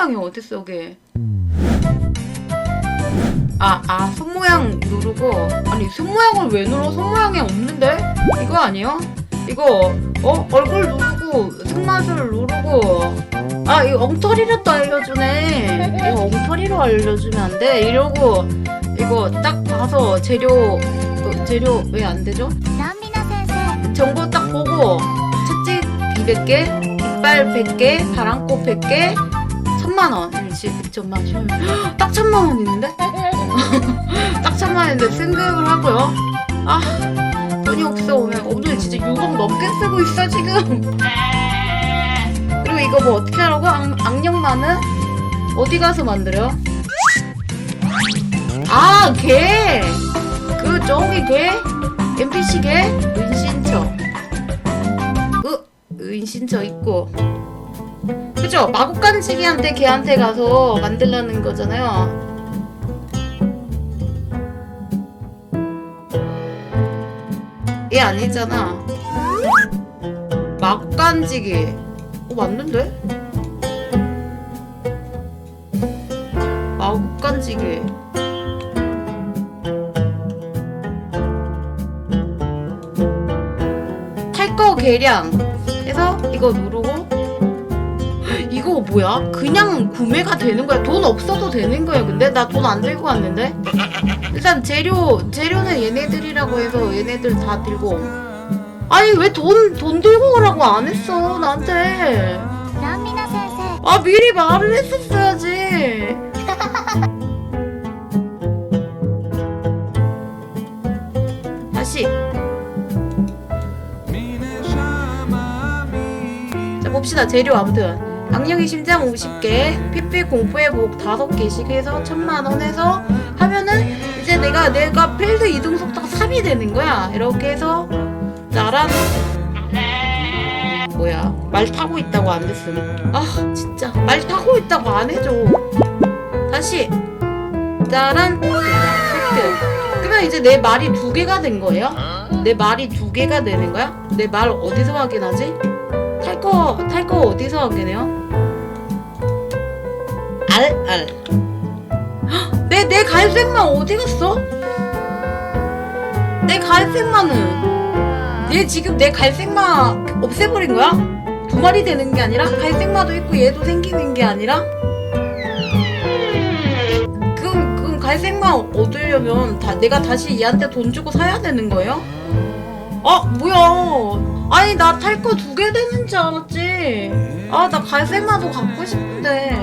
모양이 어딨어 그게 아, 아, 손모양 누르고 아니, 손모양을 왜 눌러? 손모양이 없는데? 이거 아니에요? 이거 어? 얼굴 누르고 손맛을 누르고 아, 이 엉터리로 또 알려주네 이거 엉터리로 알려주면 안 돼? 이러고 이거 딱 봐서 재료 어, 재료 왜 안 되죠? 정보 딱 보고 채찍 200개, 이빨 100개, 바람꽃 100개 천만 원. 일시 천만 원. 딱 천만 원 있는데? 딱 천만 원인데 승급을 하고요. 아 돈이 없어 오늘 오늘 진짜 6억 넘게 쓰고 있어 지금. 그리고 이거 뭐 어떻게 하라고? 악, 악령만은 어디 가서 만들어요? 아 개. 그 저기 개. NPC 개 은신처. 으 은신처 있고. 그죠? 마구간지기한테 걔한테 가서 만들라는 거잖아요. 얘 아니잖아. 마구간지기. 어 맞는데? 마구간지기. 탈거 계량 해서 이거 누르고 이거 뭐야? 그냥 구매가 되는 거야. 돈 없어도 되는 거야. 근데 나 돈 안 들고 왔는데. 일단 재료 재료는 얘네들이라고 해서 얘네들 다 들고. 아니 왜 돈 돈 들고 오라고 안 했어 나한테. 아 미리 말을 했었어야지. 다시. 자 봅시다 재료 아무튼. 악령의 심장 50개 피피 공포의 목 5개씩 해서 천만원 해서 하면은 이제 내가 내가 필드 이동 속도가 3이 되는 거야. 이렇게 해서 나란 뭐야 말 타고 있다고 안 됐음. 아 진짜. 말 타고 있다고 안 해줘. 다시. 짜란 획득 그러면 이제 내 말이 두 개가 된 거예요? 내 말이 두 개가 되는 거야? 내 말 어디서 확인하지 탈거 탈 거 어디서 확인해요 알알 내내 갈색만 어디 갔어 내 갈색만은 얘 지금 내 갈색마 없애버린 거야? 두 마리 되는 게 아니라 갈색마도 있고 얘도 생기는 게 아니라 그럼 그럼 갈색마 얻으려면 다 내가 다시 얘한테 돈 주고 사야 되는 거예요? 아 뭐야? 아니 나 탈 거 두 개 되는 줄 알았지. 아 나 갈색마도 갖고 싶은데